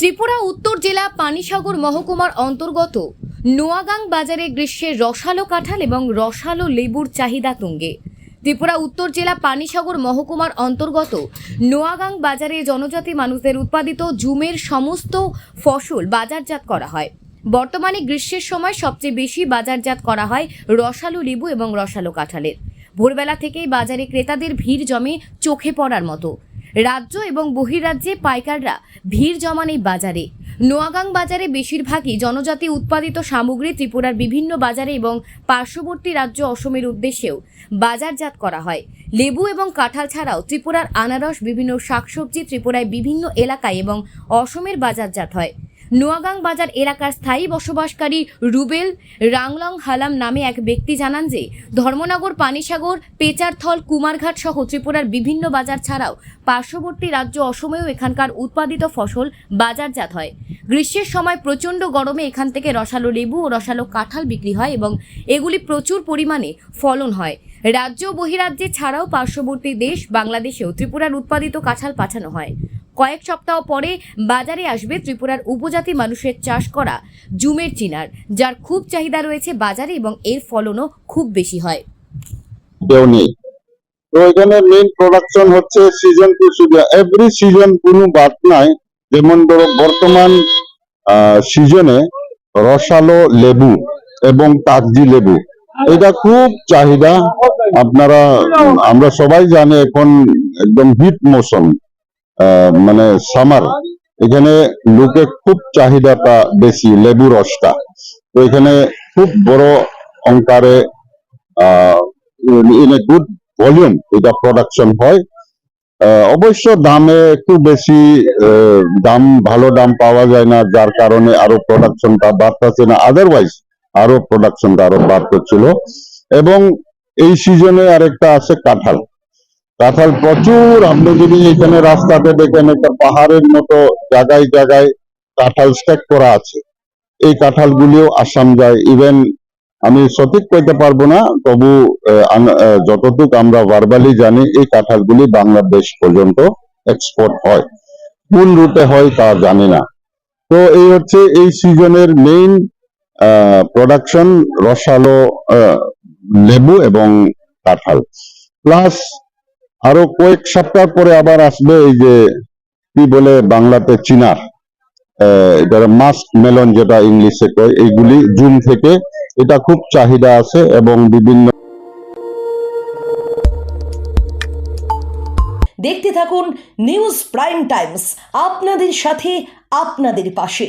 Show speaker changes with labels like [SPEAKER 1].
[SPEAKER 1] ত্রিপুরা উত্তর জেলা পানিসাগর মহকুমার অন্তর্গত নোয়াগাং বাজারে গ্রীষ্মের রসালো কাঁঠাল এবং রসালো লেবুর চাহিদা তুঙ্গে। ত্রিপুরা উত্তর জেলা পানিসাগর মহকুমার অন্তর্গত নোয়াগাং বাজারে জনজাতি মানুষদের উৎপাদিত জুমের সমস্ত ফসল বাজারজাত করা হয়। বর্তমানে গ্রীষ্মের সময় সবচেয়ে বেশি বাজারজাত করা হয় রসালো লেবু এবং রসালো কাঁঠালের। ভোরবেলা থেকেই বাজারে ক্রেতাদের ভিড় জমে চোখে পড়ার মতো। রাজ্য এবং বহিরাজ্যে পাইকাররা ভিড় জমান এই বাজারে। নোয়াগাং বাজারে বেশিরভাগই জনজাতি উৎপাদিত সামগ্রী ত্রিপুরার বিভিন্ন বাজারে এবং পার্শ্ববর্তী রাজ্য অসমের উদ্দেশ্যেও বাজারজাত করা হয়। লেবু এবং কাঁঠাল ছাড়াও ত্রিপুরার আনারস, বিভিন্ন শাকসবজি ত্রিপুরায় বিভিন্ন এলাকায় এবং অসমের বাজারজাত হয়। নোয়াগাং বাজার এলাকার স্থায়ী বসবাসকারী রুবেল রাংলং হালাম নামে এক ব্যক্তি জানান যে, ধর্মনগর, পানিসাগর, পেচারথল, কুমারঘাট সহ ত্রিপুরার বিভিন্ন বাজার ছাড়াও পার্শ্ববর্তী রাজ্য অসমেও এখানকার উৎপাদিত ফসল বাজারজাত হয়। গ্রীষ্মের সময় প্রচণ্ড গরমে এখান থেকে রসালো লেবু ও রসালো কাঁঠাল বিক্রি হয় এবং এগুলি প্রচুর পরিমাণে ফলন হয়। রাজ্য বহিরাজ্যে ছাড়াও পার্শ্ববর্তী দেশ, বাংলাদেশেও ত্রিপুরার উৎপাদিত কাঁঠাল পাঠানো হয়। কয়েক সপ্তাহ পরে বাজারে আসবে ত্রিপুরার উপজাতি মানুষের চাষ করা জুমের চিনার, যার খুব চাহিদা রয়েছে বাজারে এবং এর ফলনও খুব বেশি হয়।
[SPEAKER 2] কেউ নেই। তো এখানে মেইন প্রোডাকশন হচ্ছে season to season every season কোনো বাদ নাই, যেমন ধরো বর্তমান সিজনে রসালো লেবু এবং কাগজি লেবু। এটা খুব চাহিদা। আপনারা, আমরা সবাই জানি এখন একদম হিট মৌসুম। মানে সামার এখানে লোকে খুব চাহিদাটা বেশি লেবু রসটা। তো এখানে খুব বড় অঙ্কারে ইন এ গুড ভলিউম এটা প্রোডাকশন হয়। আহ, অবশ্য দামে একটু বেশি আহ, দাম ভালো দাম পাওয়া যায় না যার কারণে আরও প্রোডাকশনটা বাড়তেছে না। আদারওয়াইজ আরও প্রোডাকশনটা আরও বাড়তেছিল। এবং এই সিজনে আরেকটা আছে কাঁঠাল। কাঁঠাল প্রচুর। আপনি যদি এখানে রাস্তাতে দেখেন একটা পাহাড়ের মতো জায়গায় জায়গায় কাঁঠাল স্ট্যাক করা আছে। এই কাঁঠাল গুলিও আসাম যায়। ইভেন আমি সঠিক কইতে পারব না, তবু যতটুকু আমরা ভার্বালি জানি, এই কাঁঠালগুলি বাংলাদেশ পর্যন্ত এক্সপোর্ট হয়। কোন রুটে হয় তা জানি না। তো এই হচ্ছে, এই সিজনের মেইন প্রোডাকশন রসালো লেবু এবং কাঁঠাল। প্লাস আরও কয়েক সপ্তাহ পরে আবার আসবে এই যে কি বলে বাংলাতে চিনার। মাস্ক মেলন যেটা ইংলিশে কয়, এইগুলি জুন থেকে এটা খুব চাহিদা আছে এবং বিভিন্ন
[SPEAKER 3] দেখতে থাকুন নিউজ প্রাইম টাইমস, আপনাদের সাথে, আপনাদের পাশে।